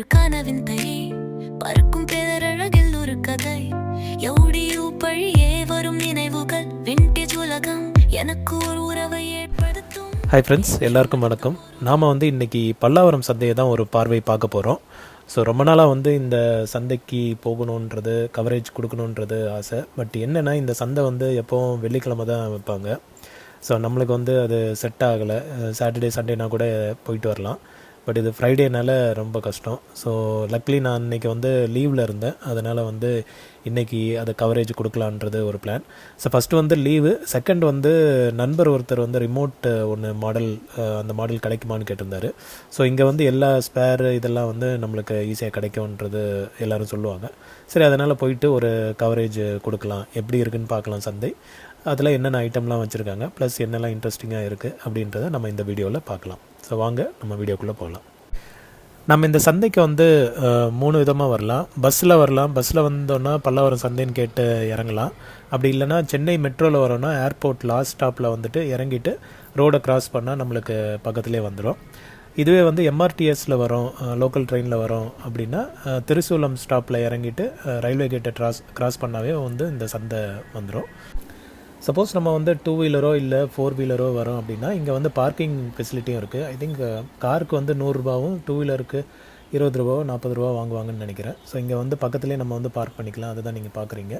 ஒரு கனவின் தை பறக்கும் பேரழகில் ஒரு கதை. எவுடியோ பழியே வரும் நினைவுகள். விண்டேஜ் உலகம் எனக்கு ஒரு உறவை ஏற்படுத்தும். ஹாய் ஃப்ரெண்ட்ஸ் எல்லாருக்கும் வணக்கம். நாம் வந்து இன்றைக்கி பல்லாவரம் சந்தையை தான் ஒரு பார்வை பார்க்க போகிறோம் ஸோ ரொம்ப நாளாக வந்து இந்த சந்தைக்கு போகணுன்றது கவரேஜ் கொடுக்கணுன்றது ஆசை. பட் என்னென்னா இந்த சந்தை வந்து எப்போவும் வெள்ளிக்கிழமை தான் வைப்பாங்க. ஸோ நம்மளுக்கு வந்து அது செட் ஆகலை. சாட்டர்டே சண்டேனா கூட போயிட்டு வரலாம். பட் இது ஃப்ரைடேனால ரொம்ப கஷ்டம். ஸோ லக்லி நான் இன்றைக்கி வந்து லீவில் இருந்தேன். அதனால் வந்து இன்றைக்கி அதை கவரேஜ் கொடுக்கலான்றது ஒரு பிளான் ஸோ ஃபஸ்ட்டு வந்து லீவு செகண்ட் வந்து நண்பர் ஒருத்தர் வந்து ரிமோட் ஒன்று மாடல் அந்த மாடல் கிடைக்குமான்னு கேட்டிருந்தாரு. ஸோ இங்கே வந்து எல்லா ஸ்பேர் இதெல்லாம் வந்து நம்மளுக்கு ஈஸியாக கிடைக்கும்ன்றது எல்லாரும் சொல்லுவாங்க. சரி அதனால் போயிட்டு ஒரு கவரேஜ் கொடுக்கலாம். எப்படி இருக்குன்னு பார்க்கலாம் சந்தை. அதில் என்னென்ன ஐட்டம்லாம் வச்சுருக்காங்க. ப்ளஸ் என்னெல்லாம் இன்ட்ரெஸ்டிங்காக இருக்குது அப்படின்றத நம்ம இந்த வீடியோவில் பார்க்கலாம். ஸோ வாங்க நம்ம வீடியோக்குள்ளே போகலாம். நம்ம இந்த சந்தைக்கு வந்து மூணு விதமாக வரலாம். பஸ்ஸில் வரலாம். பஸ்ஸில் வந்தோன்னா பல்லாவரம் சந்தைன்னு கேட்டு இறங்கலாம். அப்படி இல்லைன்னா சென்னை மெட்ரோவில் வரோன்னா ஏர்போர்ட் லாஸ்ட் ஸ்டாப்பில் வந்துட்டு இறங்கிட்டு ரோடை கிராஸ் பண்ணால் நம்மளுக்கு பக்கத்துலேயே வந்துடும் இதுவே வந்து எம்ஆர்டிஎஸில் வரோம் லோக்கல் ட்ரெயினில் வரோம் அப்படின்னா திருசூலம் ஸ்டாப்பில் இறங்கிட்டு ரயில்வே கேட்டை க்ராஸ் கிராஸ் பண்ணாவே வந்து இந்த சந்தை வந்துடும் சப்போஸ் நம்ம வந்து டூ வீலரோ இல்லை ஃபோர் வீலரோ வரோம் அப்படின்னா இங்கே வந்து பார்க்கிங் ஃபெசிலிட்டியும் இருக்குது ஐ திங்க் காருக்கு வந்து நூறுரூபாவும் டூ வீலருக்கு இருபது ரூபாவோ நாற்பது ரூபா வாங்குவாங்கன்னு நினைக்கிறேன். ஸோ இங்கே வந்து பக்கத்துலேயே நம்ம வந்து பார்க் பண்ணிக்கலாம். அதுதான் நீங்கள் பார்க்குறீங்க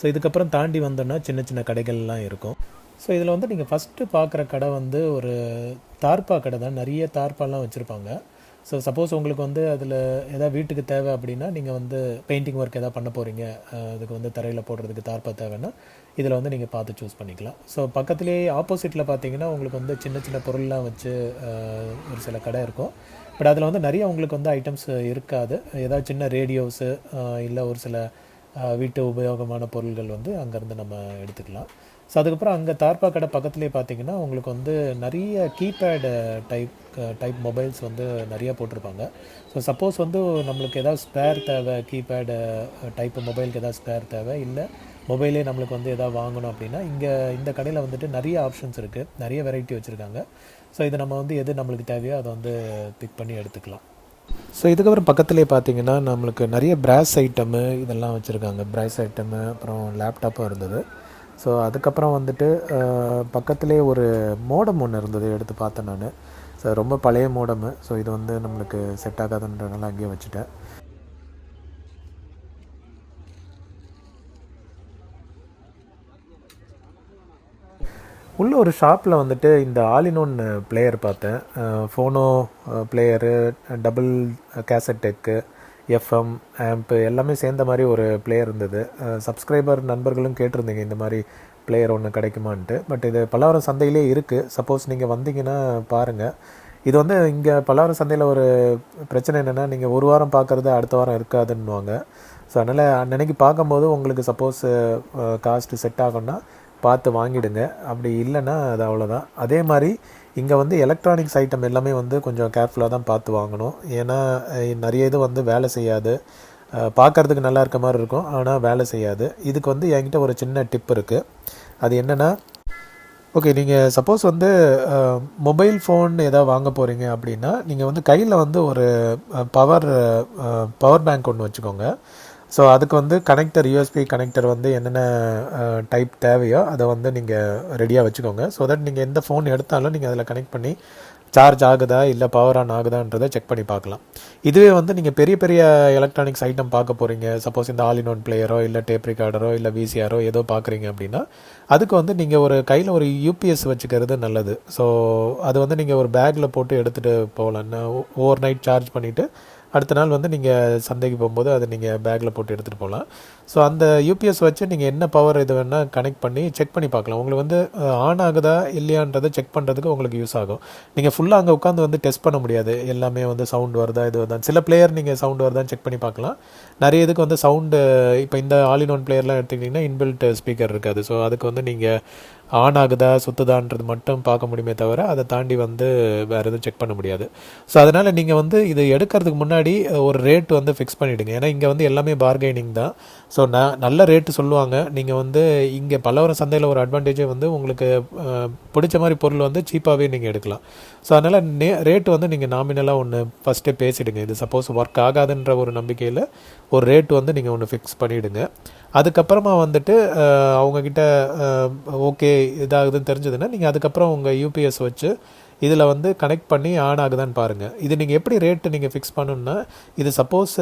ஸோ இதுக்கப்புறம் தாண்டி வந்தோன்னா சின்ன சின்ன கடைகள்லாம் இருக்கும். ஸோ இதில் வந்து நீங்கள் ஃபஸ்ட்டு பார்க்குற கடை வந்து ஒரு தார்ப்பா கடை தான். நிறைய தார்ப்பாலாம் வச்சுருப்பாங்க. ஸோ சப்போஸ் உங்களுக்கு வந்து அதில் எதாவது வீட்டுக்கு தேவை அப்படின்னா நீங்கள் வந்து பெயிண்டிங் ஒர்க் எதாவது பண்ண போகிறீங்க அதுக்கு வந்து தரையில் போடுறதுக்கு தார்ப்பா தேவைன்னா இதில் வந்து நீங்கள் பார்த்து சூஸ் பண்ணிக்கலாம். ஸோ பக்கத்துலேயே ஆப்போசிட்டில் பார்த்தீங்கன்னா உங்களுக்கு வந்து சின்ன சின்ன பொருள்லாம் வச்சு ஒரு சில கடை இருக்கும். பட் அதில் வந்து நிறைய உங்களுக்கு வந்து ஐட்டம்ஸ் இருக்காது. ஏதாவது சின்ன ரேடியோஸு இல்லை ஒரு சில வீட்டு உபயோகமான பொருள்கள் வந்து அங்கேருந்து நம்ம எடுத்துக்கலாம். ஸோ அதுக்கப்புறம் அங்கே தார்பா கடை பக்கத்துலேயே பார்த்தீங்கன்னா உங்களுக்கு வந்து நிறைய கீபேடு டைப் டைப் மொபைல்ஸ் வந்து நிறையா போட்டிருப்பாங்க. ஸோ சப்போஸ் வந்து நம்மளுக்கு ஏதாவது ஸ்பேர் தேவை கீபேடு டைப் மொபைலுக்கு ஏதாவது ஸ்பேர் தேவை இல்லை மொபைலே நம்மளுக்கு வந்து எதாவது வாங்கணும் அப்படின்னா இங்கே இந்த கடையில் வந்துட்டு நிறைய ஆப்ஷன்ஸ் இருக்குது நிறைய வெரைட்டி வச்சுருக்காங்க. ஸோ இது நம்ம வந்து எது நம்மளுக்கு தேவையோ அதை வந்து பிக் பண்ணி எடுத்துக்கலாம். ஸோ இதுக்கப்புறம் பக்கத்துலேயே பார்த்தீங்கன்னா நம்மளுக்கு நிறைய பிராஸ் ஐட்டமு இதெல்லாம் வச்சுருக்காங்க. பிராஸ் ஐட்டமு அப்புறம் லேப்டாப்பும் இருந்தது. ஸோ அதுக்கப்புறம் வந்துட்டு பக்கத்துலேயே ஒரு மோடம் ஒன்று இருந்தது எடுத்து பார்த்தேன் நான். ஸோ ரொம்ப பழைய மோடமு. ஸோ இது வந்து நம்மளுக்கு செட் ஆகாதுன்றனால அங்கேயே வச்சுட்டேன். உள்ள ஒரு ஷாப்பில் வந்துட்டு இந்த ஆலினோன் பிளேயர் பார்த்தேன். Phono player double cassette deck FM amp எல்லாமே சேர்ந்த மாதிரி ஒரு பிளேயர் இருந்தது. சப்ஸ்கிரைபர் நண்பர்களும் கேட்டிருந்தீங்க இந்த மாதிரி பிளேயர் ஒன்று கிடைக்குமான்ட்டு. பட் இது பல்லாவரம் சந்தையிலே இருக்குது சப்போஸ் நீங்கள் வந்தீங்கன்னா பாருங்கள் இது வந்து இங்கே பல்லாவரம் சந்தையில் ஒரு பிரச்சனை என்னென்னா நீங்கள் ஒரு வாரம் பார்க்குறது அடுத்த வாரம் இருக்காதுன்னுவாங்க. ஸோ அதனால் அன்னன்னைக்கு பார்க்கும்போது உங்களுக்கு சப்போஸ் காஸ்ட்டு செட் ஆகும்னா பார்த்து வாங்கிடுங்க. அப்படி இல்லைன்னா அது அவ்வளோதான் அதே மாதிரி இங்கே வந்து எலக்ட்ரானிக்ஸ் ஐட்டம் எல்லாமே வந்து கொஞ்சம் கேர்ஃபுல்லாக தான் பார்த்து வாங்கணும். ஏன்னா நிறைய இது வந்து வேலை செய்யாது. பார்க்குறதுக்கு பார்க்கறதுக்கு நல்லா இருக்க மாதிரி இருக்கும் ஆனால் வேலை செய்யாது. இதுக்கு வந்து என்கிட்ட ஒரு சின்ன டிப் இருக்குது அது என்னென்னா ஓகே நீங்கள் சப்போஸ் வந்து மொபைல் ஃபோன் ஏதாவது வாங்க போகிறீங்க அப்படின்னா நீங்கள் வந்து கையில் வந்து ஒரு பவர் பவர் பேங்க் ஒன்று வச்சுக்கோங்க. ஸோ அதுக்கு வந்து கனெக்டர் யூஎஸ்பி கனெக்டர் வந்து என்னென்ன டைப் தேவையோ அதை வந்து நீங்கள் ரெடியாக வச்சுக்கோங்க. ஸோ தட் நீங்கள் எந்த ஃபோன் எடுத்தாலும் நீங்கள் அதில் கனெக்ட் பண்ணி சார்ஜ் ஆகுதா இல்லை பவர் ஆன் ஆகுதான்றதை செக் பண்ணி பார்க்கலாம். இதுவே வந்து நீங்கள் பெரிய பெரிய எலக்ட்ரானிக்ஸ் ஐட்டம் பார்க்க போகிறீங்க சப்போஸ் இந்த ஆல் இன் ஒன் பிளேயரோ இல்லை டேப் ரெக்கார்டரோ இல்லை விசிஆரோ ஏதோ பார்க்குறீங்க அப்படின்னா அதுக்கு வந்து நீங்கள் ஒரு கையில் ஒரு யூபிஎஸ் வச்சுக்கிறது நல்லது. ஸோ அது வந்து நீங்கள் ஒரு பேக்கில் போட்டு எடுத்துகிட்டு போகலாம் ஓவர் நைட் சார்ஜ் பண்ணிவிட்டு அடுத்த நாள் வந்து நீங்கள் சந்தைக்கு போகும்போது அதை நீங்கள் பேக்கில் போட்டு எடுத்துகிட்டு போகலாம். ஸோ அந்த யூபிஎஸ் வச்சு நீங்கள் என்ன பவர் இது வேணால் கனெக்ட் பண்ணி செக் பண்ணி பார்க்கலாம். உங்களுக்கு வந்து ஆன் ஆகுதா இல்லையான்றதை செக் பண்ணுறதுக்கு உங்களுக்கு யூஸ் ஆகும். நீங்கள் ஃபுல்லாக அங்கே உட்காந்து வந்து டெஸ்ட் பண்ண முடியாது. எல்லாமே வந்து சவுண்ட் வருதா இது வருதான் சில பிளேயர் நீங்கள் சவுண்ட் வருதான்னு செக் பண்ணி பார்க்கலாம். நிறைய இதுக்கு வந்து சவுண்டு இப்போ இந்த ஆல் இன் ஒன் பிளேயர்லாம் எடுத்துக்கிட்டிங்கன்னா இன்பில்ட் ஸ்பீக்கர் இருக்காது. ஸோ அதுக்கு வந்து நீங்கள் ஆன் ஆகுதா சுத்துதான்றது மட்டும் பார்க்க முடியுமே தவிர அதை தாண்டி வந்து வேறு எதுவும் செக் பண்ண முடியாது. ஸோ அதனால் நீங்கள் வந்து இது எடுக்கிறதுக்கு முன்னாடி ஒரு ரேட் வந்து ஃபிக்ஸ் பண்ணிவிடுங்க ஏன்னா இங்கே வந்து எல்லாமே பார்கெனிங் தான். ஸோ நான் ந நல்ல ரேட்டு சொல்லுவாங்க. நீங்கள் வந்து இங்கே பல்லவரம் சந்தையில் ஒரு அட்வான்டேஜே வந்து உங்களுக்கு பிடிச்ச மாதிரி பொருள் வந்து சீப்பாகவே நீங்கள் எடுக்கலாம். ஸோ அதனால் நே ரேட்டு வந்து நீங்கள் நாமினலாக ஒன்று ஃபஸ்ட்டே பேசிடுங்க. இது சப்போஸ் ஒர்க் ஆகாதுன்ற ஒரு நம்பிக்கையில் ஒரு ரேட்டு வந்து நீங்கள் ஒன்று ஃபிக்ஸ் பண்ணிவிடுங்க அதுக்கப்புறமா வந்துட்டு அவங்கக்கிட்ட ஓகே இதாகுதுன்னு தெரிஞ்சதுன்னா நீங்கள் அதுக்கப்புறம் உங்கள் யூபிஎஸ் வச்சு இதில் வந்து கனெக்ட் பண்ணி ஆன் ஆகுதான்னு பாருங்கள் இது நீங்கள் எப்படி ரேட்டு நீங்கள் ஃபிக்ஸ் பண்ணணும்னா இது சப்போஸ்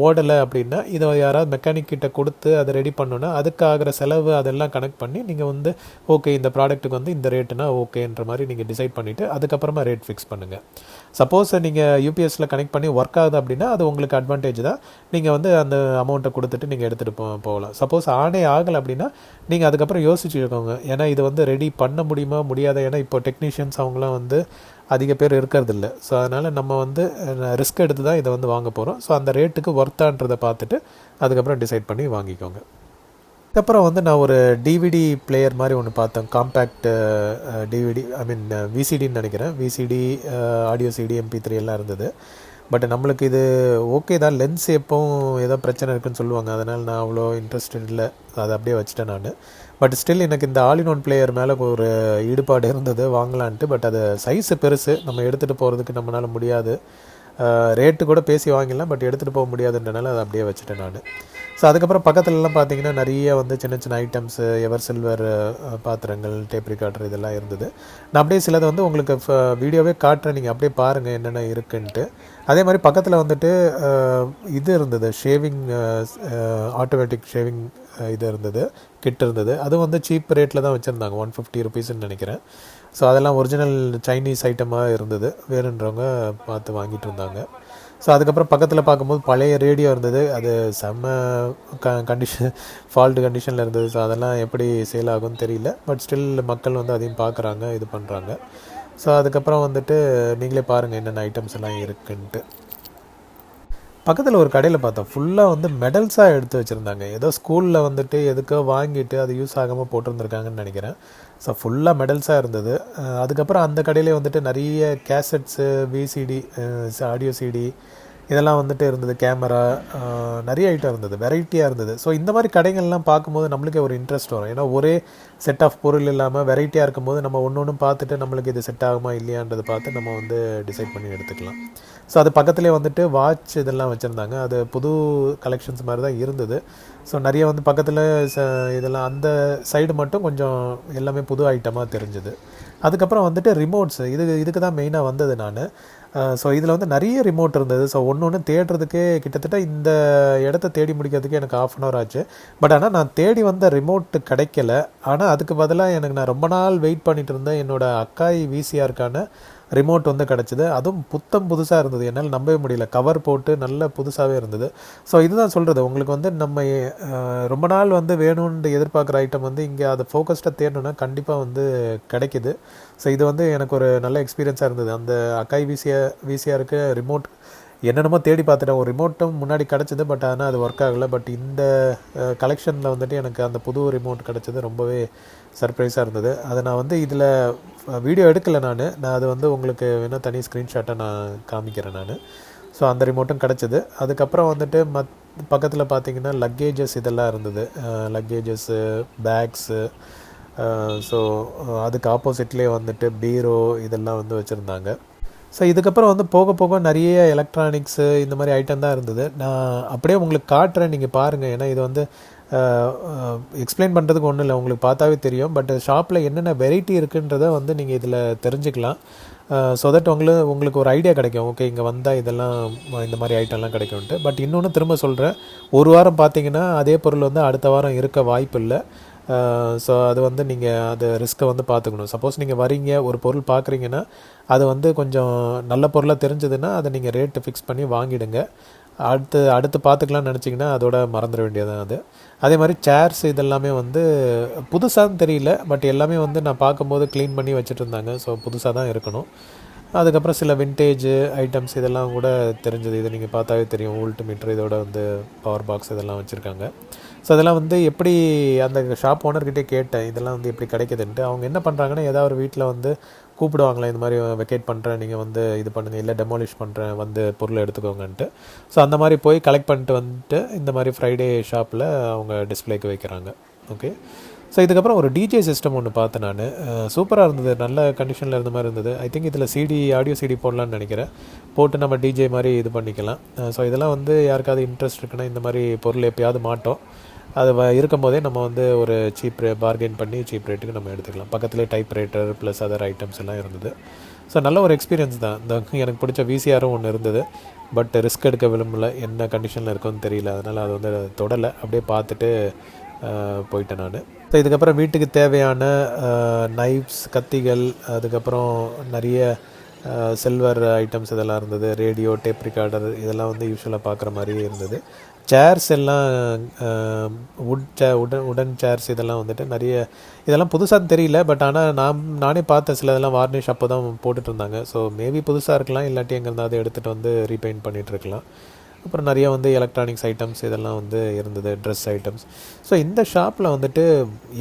ஓடலை அப்படின்னா இதை யாராவது மெக்கானிக் கிட்ட கொடுத்து அதை ரெடி பண்ணணும்னா அதுக்கு ஆகிற செலவு அதெல்லாம் கனெக்ட் பண்ணி நீங்கள் வந்து ஓகே இந்த ப்ராடக்ட்டுக்கு வந்து இந்த ரேட்டுனா ஓகேன்ற மாதிரி நீங்கள் டிசைட் பண்ணிவிட்டு அதுக்கப்புறமா ரேட் ஃபிக்ஸ் பண்ணுங்கள் சப்போஸ் நீங்கள் யூபிஎஸ்சில் கனெக்ட் பண்ணி ஒர்க் ஆகுது அப்படின்னா அது உங்களுக்கு அட்வான்டேஜ் தான். நீங்கள் வந்து அந்த அமௌண்ட்டை கொடுத்துட்டு நீங்கள் எடுத்துகிட்டு போ போகலாம். சப்போஸ் ஆனே ஆகலை அப்படின்னா நீங்கள் அதுக்கப்புறம் யோசிச்சுக்கோங்க ஏன்னா இது வந்து ரெடி பண்ண முடியுமா முடியாத? ஏன்னா இப்போ டெக்னீஷியன்ஸ் அவங்களாம் வந்து அதிக பேர் இருக்கிறதில்ல. ஸோ அதனால் நம்ம வந்து ரிஸ்க் எடுத்து தான் இதை வந்து வாங்க போகிறோம் ஸோ அந்த ரேட்டுக்கு ஒர்த்தான்றதை பார்த்துட்டு அதுக்கப்புறம் டிசைட் பண்ணி வாங்கிக்கோங்க. அதுக்கப்புறம் வந்து நான் ஒரு டிவிடி பிளேயர் மாதிரி ஒன்று பார்த்தேன். காம்பேக்ட் டிவிடி ஐ மீன் விசிடின்னு நினைக்கிறேன். VCD audio CD MP three எல்லாம் இருந்தது. பட் நம்மளுக்கு இது ஓகே தான். லென்ஸ் எப்போவும் ஏதோ பிரச்சனை இருக்குன்னு சொல்லுவாங்க. அதனால் நான் அவ்வளோ இன்ட்ரெஸ்டட் இல்லை. அதை அப்படியே வச்சுட்டேன் நான். பட் ஸ்டில் எனக்கு இந்த ஆல் இன் ஒன் பிளேயர் மேலே ஒரு ஈடுபாடு இருந்தது. வாங்கலான்ட்டு. பட் அது சைஸு பெருசு. நம்ம எடுத்துகிட்டு போகிறதுக்கு நம்மளால் முடியாது. ரேட்டு கூட பேசி வாங்கிடலாம். பட் எடுத்துகிட்டு போக முடியாதுன்றனால அதை அப்படியே வச்சுட்டேன் நான். ஸோ அதுக்கப்புறம் பக்கத்துலலாம் பார்த்தீங்கன்னா நிறைய வந்து சின்ன சின்ன ஐட்டம்ஸு எவர் சில்வர் பாத்திரங்கள் டேப் ரிகார்டர் இதெல்லாம் இருந்தது. நான் அப்படியே சிலதை வந்து உங்களுக்கு வீடியோவே காட்டுறேன். நீங்கள் அப்படியே பாருங்கள் என்னென்ன இருக்குன்ட்டு. அதே மாதிரி பக்கத்தில் வந்துட்டு இது இருந்தது. ஷேவிங் ஆட்டோமேட்டிக் ஷேவிங் இது இருந்தது. கிட் இருந்தது. அது வந்து சீப் ரேட்டில் தான் வச்சுருந்தாங்க. ஒன் ஃபிஃப்டி ருபீஸ்ன்னு நினைக்கிறேன். ஸோ அதெல்லாம் ஒரிஜினல் சைனீஸ் ஐட்டமாக இருந்தது. வேணுன்றவங்க பார்த்து வாங்கிட்டு இருந்தாங்க ஸோ அதுக்கப்புறம் பக்கத்தில் பார்க்கும்போது பழைய ரேடியோ இருந்தது. அது செம்ம க கண்டிஷன் ஃபால்ட் கண்டிஷனில் இருந்தது. ஸோ அதெல்லாம் எப்படி சேல் ஆகும்னு தெரியல. பட் ஸ்டில் மக்கள் வந்து அதையும் பார்க்குறாங்க இது பண்ணுறாங்க ஸோ அதுக்கப்புறம் வந்துட்டு நீங்களே பாருங்கள் என்னென்ன ஐட்டம்ஸ் எல்லாம் இருக்குன்ட்டு. பக்கத்தில் ஒரு கடையில் பார்த்தோம். ஃபுல்லாக வந்து மெடல்ஸாக எடுத்து வச்சுருந்தாங்க. ஏதோ ஸ்கூலில் வந்துட்டு எதுக்கோ வாங்கிட்டு அது யூஸ் ஆகாமல் போட்டிருந்துருக்காங்கன்னு நினைக்கிறேன். ஸோ ஃபுல்லாக மெடல்ஸாக இருந்தது. அதுக்கப்புறம் அந்த கடையிலே வந்துட்டு நிறைய கேசட்ஸு விசிடி ஆடியோ சிடி இதெல்லாம் வந்துட்டு இருந்தது கேமரா நிறைய ஐட்டம் இருந்தது வெரைட்டியாக இருந்தது. ஸோ இந்த மாதிரி கடைகள்லாம் பார்க்கும்போது நம்மளுக்கே ஒரு இன்ட்ரெஸ்ட் வரும். ஏன்னா ஒரே செட் ஆஃப் பொருள் இல்லாமல் வெரைட்டியாக இருக்கும்போது நம்ம ஒன்று ஒன்று பார்த்துட்டு நம்மளுக்கு இது செட் ஆகுமா இல்லையான்றதை பார்த்து நம்ம வந்து டிசைட் பண்ணி எடுத்துக்கலாம். ஸோ அது பக்கத்துலேயே வந்துட்டு வாட்ச் இதெல்லாம் வச்சுருந்தாங்க. அது புது கலெக்ஷன்ஸ் மாதிரி தான் இருந்தது. ஸோ நிறைய வந்து பக்கத்தில் இதெல்லாம் அந்த சைடு மட்டும் கொஞ்சம் எல்லாமே புது ஐட்டமாக தெரிஞ்சுது. அதுக்கப்புறம் வந்துட்டு ரிமோட்ஸ் இது இதுக்கு தான் மெயினாக வந்தது நான். ஸோ இதில் வந்து நிறைய ரிமோட் இருந்தது. ஸோ ஒன்று ஒன்று தேடுறதுக்கே கிட்டத்தட்ட இந்த இடத்த தேடி முடிக்கிறதுக்கு எனக்கு ஆஃப் அன் ஹவர் ஆச்சு. பட் ஆனால் நான் தேடி வந்த ரிமோட் கிடைக்கல. ஆனால் அதுக்கு பதிலாக எனக்கு நான் ரொம்ப நாள் வெயிட் பண்ணிட்டு இருந்தேன். என்னோட அக்காய் விசிஆருக்கான ரிமோட் வந்து கிடச்சிது. அதுவும் புத்தம் புதுசாக இருந்தது. என்னால் நம்பவே முடியல. கவர் போட்டு நல்ல புதுசாகவே இருந்தது. ஸோ இதுதான் சொல்கிறது உங்களுக்கு வந்து நம்ம ரொம்ப நாள் வந்து வேணும்னு எதிர்பார்க்குற ஐட்டம் வந்து இங்கே அதை ஃபோக்கஸ்டாக தேடணும்னா கண்டிப்பாக வந்து கிடைக்கிது. ஸோ இது வந்து எனக்கு ஒரு நல்ல எக்ஸ்பீரியன்ஸாக இருந்தது. அந்த அக்காய் விசிஆர் விசிஆருக்கு ரிமோட் என்னென்னமோ தேடி பார்த்துட்டேன். ஒரு ரிமோட்டும் முன்னாடி கிடச்சிது பட் ஆனால் அது ஒர்க் ஆகலை. பட் இந்த கலெக்ஷனில் வந்துட்டு எனக்கு அந்த புது ரிமோட் கிடச்சது ரொம்பவே சர்ப்ரைஸாக இருந்தது. அதை நான் வந்து இதில் வீடியோ எடுக்கலை நான். நான் அது வந்து உங்களுக்கு வேணால் தனி ஸ்க்ரீன்ஷாட்டை நான் காமிக்கிறேன் நான். ஸோ அந்த ரிமோட்டும் கிடச்சிது. அதுக்கப்புறம் வந்துட்டு மத் பக்கத்தில் பார்த்தீங்கன்னா லக்கேஜஸ் இதெல்லாம் இருந்தது. லக்கேஜஸ்ஸு பேக்ஸு ஸோ அதுக்கு ஆப்போசிட்லேயே வந்துட்டு பீரோ இதெல்லாம் வந்து வச்சுருந்தாங்க. ஸோ இதுக்கப்புறம் வந்து போக போக நிறைய எலக்ட்ரானிக்ஸு இந்த மாதிரி ஐட்டம் தான் இருந்தது. நான் அப்படியே உங்களுக்கு காட்டுறேன். நீங்கள் பாருங்கள் ஏன்னா இது வந்து எக்ஸ்பிளைன் பண்ணுறதுக்கு ஒன்றும் இல்லை. உங்களுக்கு பார்த்தாவே தெரியும். பட் ஷாப்பில் என்னென்ன வெரைட்டி இருக்குன்றதை வந்து நீங்கள் இதில் தெரிஞ்சுக்கலாம். ஸோ தட் உங்களுக்கு உங்களுக்கு ஒரு ஐடியா கிடைக்கும். ஓகே இங்கே வந்தால் இதெல்லாம் இந்த மாதிரி ஐட்டம்லாம் கிடைக்கும்ட்டு பட் இன்னொன்று திரும்ப சொல்கிறேன் ஒரு வாரம் பார்த்தீங்கன்னா அதே பொருள் வந்து அடுத்த வாரம் இருக்க வாய்ப்பு இல்லை. ஸோ அது வந்து நீங்கள் அது ரிஸ்க்கை வந்து பார்த்துக்கணும். சப்போஸ் நீங்கள் வரீங்க ஒரு பொருள் பார்க்குறீங்கன்னா அது வந்து கொஞ்சம் நல்ல பொருளாக தெரிஞ்சதுன்னா அதை நீங்கள் ரேட்டு ஃபிக்ஸ் பண்ணி வாங்கிடுங்க. அடுத்து அடுத்து பார்த்துக்கலாம்னு நினச்சிங்கன்னா அதோட மறந்துட வேண்டியதான் அது. அதே மாதிரி சேர்ஸ் இதெல்லாமே வந்து புதுசான்னு தெரியல பட் எல்லாமே வந்து நான் பார்க்கும்போது க்ளீன் பண்ணி வச்சுட்டு இருந்தாங்க ஸோ புதுசாக தான் இருக்கணும். அதுக்கப்புறம் சில விண்டேஜ் ஐட்டம்ஸ் இதெல்லாம் கூட தெரிஞ்சது. இது நீங்கள் பார்த்தாவே தெரியும். வோல்ட் மீட்டர் இதோட வந்து பவர் பாக்ஸ் இதெல்லாம் வச்சுருக்காங்க. ஸோ அதெல்லாம் வந்து எப்படி அந்த ஷாப் ஓனர்கிட்டே கேட்டேன் இதெல்லாம் வந்து எப்படி கிடைக்குதுன்ட்டு? அவங்க என்ன பண்ணுறாங்கன்னா ஏதாவது ஒரு வீட்டில் வந்து கூப்பிடுவாங்களே இந்த மாதிரி வெக்கேட் பண்ணுறேன் நீங்கள் வந்து இது பண்ணுங்கள் இல்லை டெமாலிஷ் பண்ணுறேன் வந்து பொருளை எடுத்துக்கோங்கன்ட்டு. ஸோ அந்த மாதிரி போய் கலெக்ட் பண்ணிட்டு வந்துட்டு இந்த மாதிரி ஃப்ரைடே ஷாப்பில் அவங்க டிஸ்ப்ளேக்கு வைக்கிறாங்க. ஓகே ஸோ இதுக்கப்புறம் ஒரு டிஜே சிஸ்டம் ஒன்று பார்த்தேன் நான். சூப்பராக இருந்தது. நல்ல கண்டிஷனில் இருந்த மாதிரி இருந்தது. ஐ திங்க் இதில் சிடி ஆடியோ சிடி போடலான்னு நினைக்கிறேன். போட்டு நம்ம டிஜே மாதிரி இது பண்ணிக்கலாம். ஸோ இதெல்லாம் வந்து யாருக்காவது இன்ட்ரெஸ்ட் இருக்குன்னா இந்த மாதிரி பொருள் எப்பயாவது மாட்டோம். அது வ- இருக்கும்போதே நம்ம வந்து ஒரு சீப் ரே பார்கெயின் பண்ணி சீப் ரேட்டுக்கு நம்ம எடுத்துக்கலாம். பக்கத்துலேயே typewriter plus other items எல்லாம் இருந்தது. ஸோ நல்ல ஒரு எக்ஸ்பீரியன்ஸ் தான். இந்த எனக்கு பிடிச்ச விசிஆரும் ஒன்று இருந்தது. பட் ரிஸ்க் எடுக்க விரும்பல. என்ன கண்டிஷனில் இருக்குன்னு தெரியல. அதனால் அது வந்து தொடலை. அப்படியே பார்த்துட்டு போயிட்டேன் நான். ஸோ இதுக்கப்புறம் வீட்டுக்கு தேவையான நைஃப்ஸ் கத்திகள் அதுக்கப்புறம் நிறைய சில்வர் ஐட்டம்ஸ் இதெல்லாம் இருந்தது. ரேடியோ டேப் ரிகார்டர் இதெல்லாம் வந்து யூஸ்வலாக பார்க்குற மாதிரியே இருந்தது. சேர்ஸ் எல்லாம் உட் சே உடன் உடன் சேர்ஸ் இதெல்லாம் வந்துட்டு நிறைய இதெல்லாம் புதுசாக தெரியல பட் ஆனால் நான் நானே பார்த்த சில இதெல்லாம் வார்னிஷ் அப்போ தான் போட்டுட்டு இருந்தாங்க ஸோ மேபி புதுசாக இருக்கலாம் இல்லாட்டி எங்கேருந்தாவது எடுத்துகிட்டு வந்து ரீபெயிண்ட் பண்ணிகிட்ருக்கலாம் அப்புறம் நிறைய வந்து எலக்ட்ரானிக்ஸ் ஐட்டம்ஸ் இதெல்லாம் வந்து இருந்தது ட்ரெஸ் ஐட்டம்ஸ் ஸோ இந்த ஷாப்பில் வந்துட்டு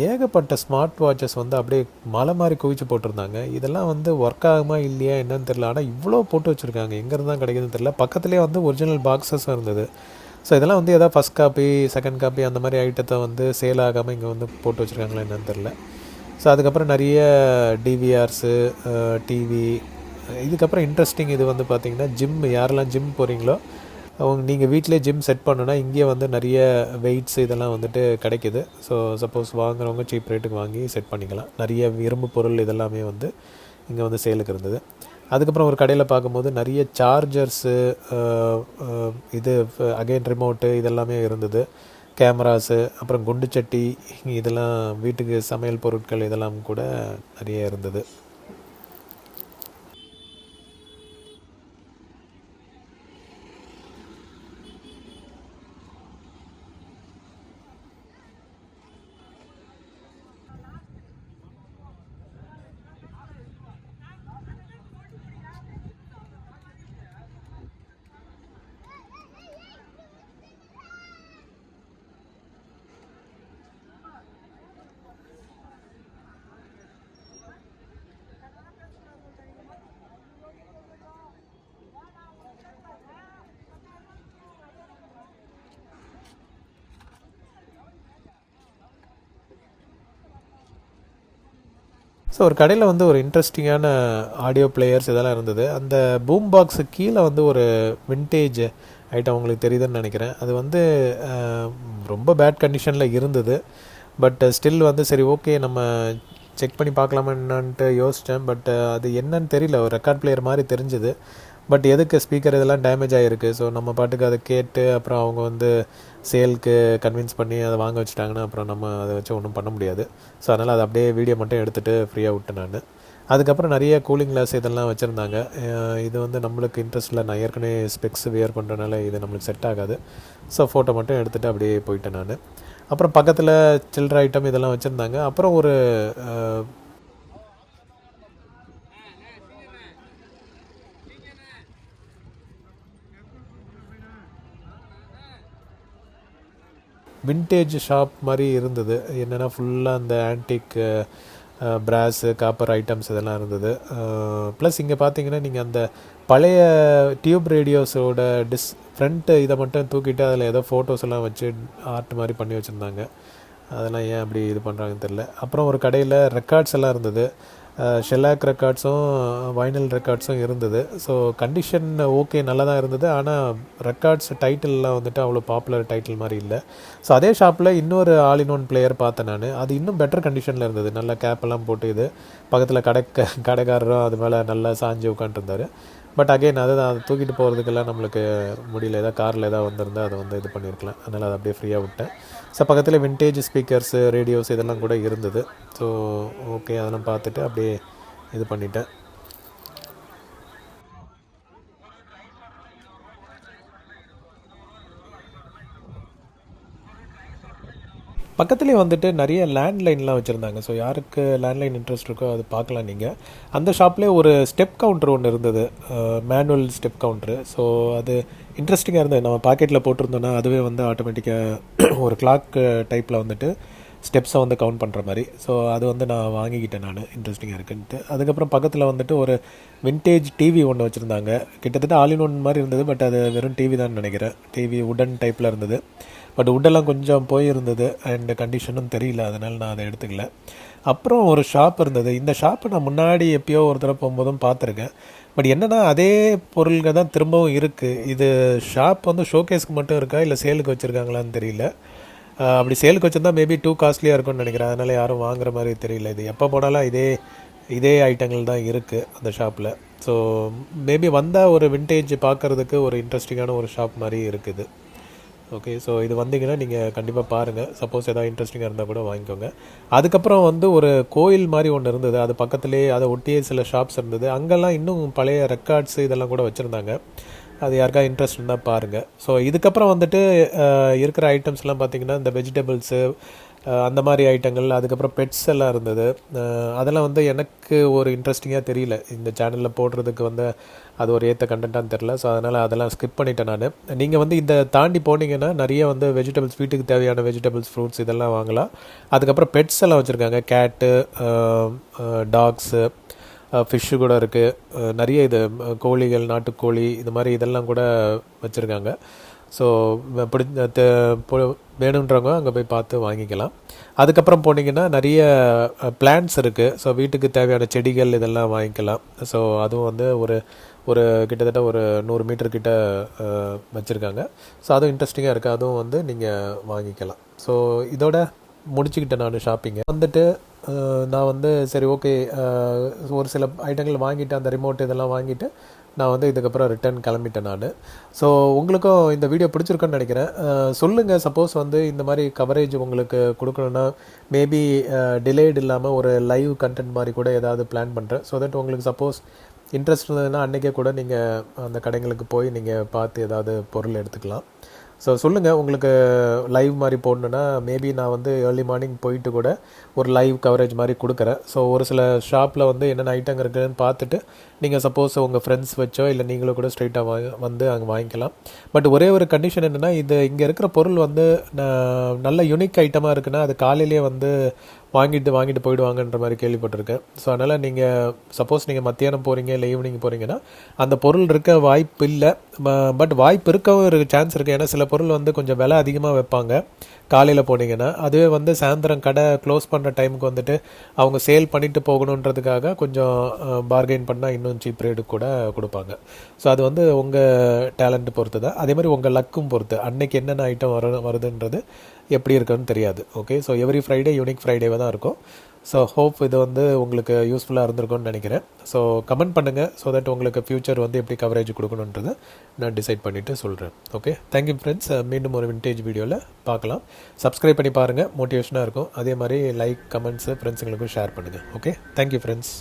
ஏகப்பட்ட ஸ்மார்ட் வாட்சஸ் வந்து அப்படியே மலை மாதிரி குவிச்சு போட்டிருந்தாங்க. இதெல்லாம் வந்து ஒர்க் ஆகுமா இல்லையா என்னன்னு தெரியல. ஆனால் இவ்வளோ போட்டு வச்சுருக்காங்க. எங்கேருந்து தான் கிடைக்குதுன்னு தெரியல. பக்கத்துலேயே வந்து ஒரிஜினல் பாக்ஸஸும் இருந்தது. ஸோ இதெல்லாம் வந்து எதாவது ஃபஸ்ட் காப்பி செகண்ட் காப்பி அந்த மாதிரி ஐட்டத்தை வந்து சேல் ஆகாமல் இங்கே வந்து போட்டு வச்சுருக்காங்களா என்னன்னு தெரில ஸோ அதுக்கப்புறம் நிறைய டிவிஆர்ஸு டிவி இதுக்கப்புறம் இன்ட்ரெஸ்டிங் இது வந்து பார்த்தீங்கன்னா ஜிம் யாரெல்லாம் ஜிம் போகிறீங்களோ அவங்க நீங்கள் வீட்டிலே ஜிம் செட் பண்ணுனா இங்கேயே வந்து நிறைய வெயிட்ஸ் இதெல்லாம் வந்துட்டு கிடைக்குது. ஸோ சப்போஸ் வாங்குறவங்க சீப் ரேட்டுக்கு வாங்கி செட் பண்ணிக்கலாம். நிறைய இரும்பு பொருள் இதெல்லாமே வந்து இங்கே வந்து சேலுக்கு இருந்தது. அதுக்கப்புறம் ஒரு கடையில் பார்க்கும்போது நிறைய சார்ஜர்ஸு இது அகைன் ரிமோட்டு இதெல்லாமே இருந்தது. கேமராஸு அப்புறம் குண்டு சட்டி இதெல்லாம் வீட்டுக்கு சமையல் பொருட்கள் இதெல்லாம் கூட நிறைய இருந்தது. ஸோ ஒரு கடையில் வந்து ஒரு இன்ட்ரெஸ்டிங்கான ஆடியோ பிளேயர்ஸ் இதெல்லாம் இருந்தது. அந்த பூம் பாக்ஸு கீழே வந்து ஒரு வின்டேஜ் ஐட்டம் உங்களுக்கு தெரியுதுன்னு நினைக்கிறேன். அது வந்து ரொம்ப பேட் கண்டிஷனில் இருந்தது. பட் ஸ்டில் வந்து சரி ஓகே நம்ம செக் பண்ணி பார்க்கலாமா என்னான்ட்டு யோசித்தேன் பட் அது என்னன்னு தெரியல. ஒரு ரெக்கார்ட் பிளேயர் மாதிரி தெரிஞ்சுது. பட் எதுக்கு ஸ்பீக்கர் இதெல்லாம் டேமேஜ் ஆகிருக்கு ஸோ நம்ம பாட்டுக்கு அதை கேட்டு அப்புறம் அவங்க வந்து சேல்க்கு கன்வின்ஸ் பண்ணி அதை வாங்க வச்சுட்டாங்கன்னா அப்புறம் நம்ம அதை வச்சு ஒன்றும் பண்ண முடியாது. ஸோ அதனால் அதை அப்படியே வீடியோ மட்டும் எடுத்துகிட்டு ஃப்ரீயாக விட்டேன் நான். அதுக்கப்புறம் நிறைய கூலிங் கிளாஸ் இதெல்லாம் வச்சுருந்தாங்க. இது வந்து நம்மளுக்கு இன்ட்ரெஸ்ட் இல்லை. நான் ஏற்கனவே ஸ்பெக்ஸ் வியர் பண்ணுறனால இது நம்மளுக்கு செட் ஆகாது. ஸோ ஃபோட்டோ மட்டும் எடுத்துகிட்டு அப்படியே போயிட்டேன் நான். அப்புறம் பக்கத்தில் சில்லற ஐட்டம் இதெல்லாம் வச்சுருந்தாங்க. அப்புறம் ஒரு வின்டேஜ் விண்டேஜ் ஷாப் மாதிரி இருந்தது. என்னென்னா ஃபுல்லாக அந்த ஆன்டிக் பிராஸு காப்பர் ஐட்டம்ஸ் இதெல்லாம் இருந்தது. ப்ளஸ் இங்கே பார்த்தீங்கன்னா நீங்கள் அந்த பழைய டியூப் ரேடியோஸோட டிஸ் ஃப்ரண்ட்டு இதை மட்டும் தூக்கிட்டு அதில் ஏதோ ஃபோட்டோஸ் எல்லாம் வச்சு ஆர்ட் மாதிரி பண்ணி வச்சுருந்தாங்க. அதெல்லாம் ஏன் அப்படி இது பண்ணுறாங்கன்னு தெரில அப்புறம் ஒரு கடையில் ரெக்கார்ட்ஸ் எல்லாம் இருந்தது. ஷெல்லாக் ரெக்கார்ட்ஸும் வைனல் ரெக்கார்ட்ஸும் இருந்தது. ஸோ கண்டிஷன் ஓகே நல்லா தான் இருந்தது. ஆனால் ரெக்கார்ட்ஸ் டைட்டில்லாம் வந்துட்டு அவ்வளோ பாப்புலர் டைட்டில் மாதிரி இல்லை. ஸோ அதே ஷாப்பில் இன்னொரு ஆல் இன் ஒன் பிளேயர் பார்த்தேன் நான். அது இன்னும் பெட்டர் கண்டிஷனில் இருந்தது. நல்ல கேப்பெல்லாம் போட்டு இது பக்கத்தில் கடை கடைக்காரரும் அது மேலே நல்லா சாஞ்சு உட்காந்துருந்தாரு பட் அகைன் அதை தான் அதை தூக்கிட்டு போகிறதுக்கெல்லாம் நம்மளுக்கு முடியல. ஏதாவது காரில் ஏதாவது வந்திருந்தா அதை வந்து இது பண்ணியிருக்கலாம் அதனால் அதை அப்படியே ஃப்ரீயாக விட்டேன். ஸோ பக்கத்தில் விண்டேஜ் ஸ்பீக்கர்ஸு ரேடியோஸ் இதெல்லாம் கூட இருந்தது. ஸோ ஓகே அதெல்லாம் பார்த்துட்டு அப்படியே இது பண்ணிட்டேன். பக்கத்துலேயே வந்துட்டு நிறைய லேண்ட்லைன்லாம் வச்சுருந்தாங்க. ஸோ யாருக்கு லேண்ட்லைன் இன்ட்ரெஸ்ட் இருக்கோ அது பார்க்கலாம் நீங்கள் அந்த ஷாப்லேயே ஒரு ஸ்டெப் கவுண்டர் ஒன்று இருந்தது. மேனுவல் ஸ்டெப் கவுண்டரு ஸோ அது இன்ட்ரெஸ்டிங்காக இருந்தது. நம்ம பாக்கெட்டில் போட்டிருந்தோன்னா அதுவே வந்து ஆட்டோமேட்டிக்காக ஒரு கிளாக் டைப்பில் வந்துட்டு ஸ்டெப்ஸை வந்து கவுண்ட் பண்ணுற மாதிரி. ஸோ அது வந்து நான் வாங்கிக்கிட்டேன் நான். இன்ட்ரெஸ்டிங்காக இருக்குன்ட்டு. அதுக்கப்புறம் பக்கத்தில் வந்துட்டு ஒரு வின்டேஜ் டிவி ஒன்று வச்சுருந்தாங்க. கிட்டத்தட்ட ஆல் இன் ஒன் மாதிரி இருந்தது பட் அது வெறும் டிவி தான் நினைக்கிறேன். டிவி உடன் டைப்பில் இருந்தது. பட் உட்டெல்லாம் கொஞ்சம் போயிருந்தது அண்ட் கண்டிஷனும் தெரியல அதனால் நான் அதை எடுத்துக்கல. அப்புறம் ஒரு ஷாப் இருந்தது. இந்த ஷாப்பை நான் முன்னாடி எப்பயோ ஒரு தடவை போகும்போதும் பார்த்துருக்கேன். பட் என்னென்னா அதே பொருள்கள் தான் திரும்பவும் இருக்குது இது ஷாப் வந்து ஷோகேஸ்க்கு மட்டும் இருக்கா இல்லை சேலுக்கு வச்சுருக்காங்களான்னு தெரியல. அப்படி சேலுக்கு வச்சிருந்தால் மேபி டூ காஸ்ட்லியாக இருக்கும்னு நினைக்கிறேன். அதனால் யாரும் வாங்குற மாதிரி தெரியல. இது எப்போ போனாலும் இதே இதே ஐட்டங்கள் தான் இருக்குது அந்த ஷாப்பில் ஸோ மேபி வந்தால் ஒரு வின்டேஜ் பார்க்குறதுக்கு ஒரு இன்ட்ரெஸ்டிங்கான ஒரு ஷாப் மாதிரி இருக்குது. ஓகே ஸோ இது வந்தீங்கன்னா நீங்கள் கண்டிப்பாக பாருங்கள் சப்போஸ் ஏதாவது இன்ட்ரெஸ்டிங்காக இருந்தால் கூட வாங்கிக்கோங்க. அதுக்கப்புறம் வந்து ஒரு கோயில் மாதிரி ஒன்று இருந்தது. அது பக்கத்துலேயே அதை ஒட்டியே சில ஷாப்ஸ் இருந்தது. அங்கெல்லாம் இன்னும் பழைய ரெக்கார்ட்ஸ் இதெல்லாம் கூட வச்சுருந்தாங்க. அது யாருக்கா இன்ட்ரெஸ்ட் இருந்தால் பாருங்கள் ஸோ இதுக்கப்புறம் வந்துட்டு இருக்கிற ஐட்டம்ஸ்லாம் பார்த்தீங்கன்னா இந்த வெஜிடபிள்ஸு அந்த மாதிரி ஐட்டங்கள் அதுக்கப்புறம் பெட்ஸ் எல்லாம் இருந்தது. அதெல்லாம் வந்து எனக்கு ஒரு இன்ட்ரெஸ்டிங்காக தெரியல. இந்த சேனலில் போடுறதுக்கு வந்து அது ஒரு ஏற்ற கண்டென்ட்டான்னு தெரில ஸோ அதனால் அதெல்லாம் ஸ்கிப் பண்ணிட்டேன் நான். நீங்கள் வந்து இந்த தாண்டி போனீங்கன்னா நிறைய வந்து வெஜிடபிள்ஸ் வீட்டுக்கு தேவையான வெஜிடபிள்ஸ் ஃப்ரூட்ஸ் இதெல்லாம் வாங்கலாம். அதுக்கப்புறம் பெட்ஸ் எல்லாம் வச்சுருக்காங்க. கேட்டு டாக்ஸு ஃபிஷ்ஷு கூட இருக்குது நிறைய இது கோழிகள் நாட்டுக்கோழி இது மாதிரி இதெல்லாம் கூட வச்சுருக்காங்க. ஸோ பிடி வேணுன்றவங்க அங்கே போய் பார்த்து வாங்கிக்கலாம். அதுக்கப்புறம் போனீங்கன்னா நிறைய பிளான்ஸ் இருக்குது ஸோ வீட்டுக்கு தேவையான செடிகள் இதெல்லாம் வாங்கிக்கலாம். ஸோ அதுவும் வந்து ஒரு ஒரு கிட்டத்தட்ட ஒரு நூறு மீட்டர் கிட்ட வச்சுருக்காங்க. ஸோ அதுவும் இன்ட்ரெஸ்டிங்காக இருக்குது அதுவும் வந்து நீங்கள் வாங்கிக்கலாம். ஸோ இதோட முடிச்சுக்கிட்டேன் நான் ஷாப்பிங்கை வந்துட்டு நான் வந்து சரி ஓகே ஒரு சில ஐட்டங்கள் வாங்கிட்டு அந்த ரிமோட் இதெல்லாம் வாங்கிட்டு நான் வந்து இதுக்கப்புறம் ரிட்டர்ன் கிளம்பிட்டேன் நான். ஸோ உங்களுக்கும் இந்த வீடியோ பிடிச்சிருக்குன்னு நினைக்கிறேன். சொல்லுங்கள் சப்போஸ் வந்து இந்த மாதிரி கவரேஜ் உங்களுக்கு கொடுக்கணுன்னா மேபி டிலேட் இல்லாமல் ஒரு லைவ் கண்டென்ட் மாதிரி கூட ஏதாவது பிளான் பண்ணுறேன் ஸோ தட் உங்களுக்கு சப்போஸ் இன்ட்ரெஸ்ட் இருந்ததுன்னா அன்றைக்கே கூட நீங்கள் அந்த கடைங்களுக்கு போய் நீங்கள் பார்த்து ஏதாவது பொருள் எடுத்துக்கலாம். ஸோ சொல்லுங்கள் உங்களுக்கு லைவ் மாதிரி போடணுன்னா மேபி நான் வந்து ஏர்லி மார்னிங் போயிட்டு கூட ஒரு லைவ் கவரேஜ் மாதிரி கொடுக்குறேன். ஸோ ஒரு சில ஷாப்பில் வந்து என்னென்ன ஐட்டம் இருக்குதுன்னு பார்த்துட்டு நீங்கள் சப்போஸ் உங்கள் ஃப்ரெண்ட்ஸ் வச்சோ இல்லை நீங்களும் கூட ஸ்ட்ரைட்டாக வாங்க வந்து அங்கே வாங்கிக்கலாம். பட் ஒரே ஒரு கண்டிஷன் என்னென்னா இது இங்கே இருக்கிற பொருள் வந்து நல்ல யுனிக் ஐட்டமாக இருக்குன்னா அது காலையிலேயே வந்து வாங்கிட்டு வாங்கிட்டு போயிடுவாங்கன்ற மாதிரி கேள்விப்பட்டிருக்கேன். ஸோ அதனால் நீங்கள் சப்போஸ் நீங்கள் மத்தியானம் போகிறீங்க இல்லை ஈவினிங் போகிறீங்கன்னா அந்த பொருள் இருக்க வாய்ப்பு இல்லை. பட் வாய்ப்பு இருக்கவும் ஒரு சான்ஸ் இருக்குது ஏன்னா சில பொருள் வந்து கொஞ்சம் விலை அதிகமாக வைப்பாங்க. காலையில் போனீங்கன்னா அதுவே வந்து சாயந்தரம் கடை க்ளோஸ் பண்ணுற டைமுக்கு வந்துட்டு அவங்க சேல் பண்ணிட்டு போகணுன்றதுக்காக கொஞ்சம் பார்கெயின் பண்ணால் இன்னும் சீப் ரேட்டு கூட கொடுப்பாங்க. ஸோ அது வந்து உங்கள் டேலண்ட் பொறுத்து தான் அதே மாதிரி உங்கள் லக்கும் பொறுத்து. அன்னைக்கு என்னென்ன ஐட்டம் வர வருதுன்றது எப்படி இருக்குன்னு தெரியாது. Okay so every Friday unique ஃப்ரைடேவாக தான் இருக்கும். ஸோ ஹோப் இது வந்து உங்களுக்கு யூஸ்ஃபுல்லாக இருந்திருக்கும்னு நினைக்கிறேன். ஸோ கமெண்ட் பண்ணுங்கள் ஸோ தட் உங்களுக்கு ஃப்யூச்சர் வந்து எப்படி கவரேஜ் கொடுக்கணுன்றதை நான் டிசைட் பண்ணிவிட்டு சொல்கிறேன் ஓகே தேங்க்யூ ஃப்ரெண்ட்ஸ் மீண்டும் ஒரு விண்டேஜ் வீடியோவில் பார்க்கலாம். சப்ஸ்கிரைப் பண்ணி பாருங்கள் மோட்டிவேஷனாக இருக்கும். அதே மாதிரி லைக் கமெண்ட்ஸு ஃப்ரெண்ட்ஸுங்களுக்கும் ஷேர் பண்ணுங்கள் ஓகே தேங்க்யூ ஃப்ரெண்ட்ஸ்